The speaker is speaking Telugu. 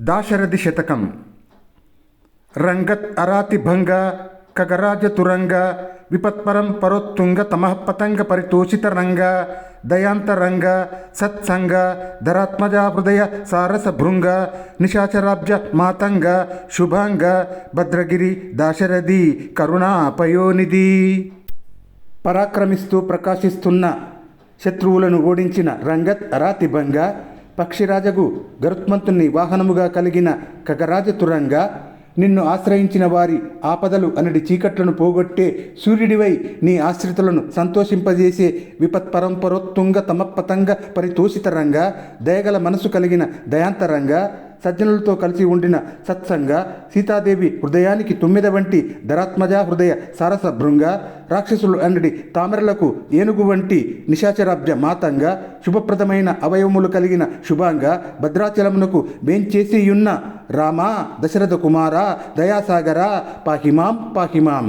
దాశరథి శతకం. రంగత్ అరాతిభంగ కగరాజతురంగ విపత్పరం పరోత్తుంగ తమః పతంగ పరితోషిత రంగ దయాంతరంగ సత్సంగ ధరాత్మజా హృదయ సారస భృంగ నిశాచరాబ్జ మాతంగ శుభాంగ భద్రగిరి దాశరథి కరుణాపయోనిధి. పరాక్రమిస్తూ ప్రకాశిస్తున్న శత్రువులను ఓడించిన రంగత్ అరాతిభంగ పక్షిరాజగు గరుత్మంతుని వాహనముగా కలిగిన కగరాజతురంగా నిన్ను ఆశ్రయించిన వారి ఆపదలు అనడి చీకట్లను పోగొట్టే సూర్యుడివై నీ ఆశ్రితులను సంతోషింపజేసే విపత్పరంపరోత్తుంగ తమపతంగ పరితోషితరంగా దయగల మనసు కలిగిన దయాంతరంగా సజ్జనులతో కలిసి ఉండిన సత్సంగ సీతాదేవి హృదయానికి తొమ్మిద వంటి ధరాత్మజ హృదయ సారస భృంగ రాక్షసులు అన్నడి తామరలకు ఏనుగు వంటి నిశాచరాబ్జ మాతంగ శుభప్రదమైన అవయవములు కలిగిన శుభాంగ భద్రాచలమునకు మేంచేసియున్న రామా దశరథ కుమార దయాసాగర పాహిమాం పాహిమాం.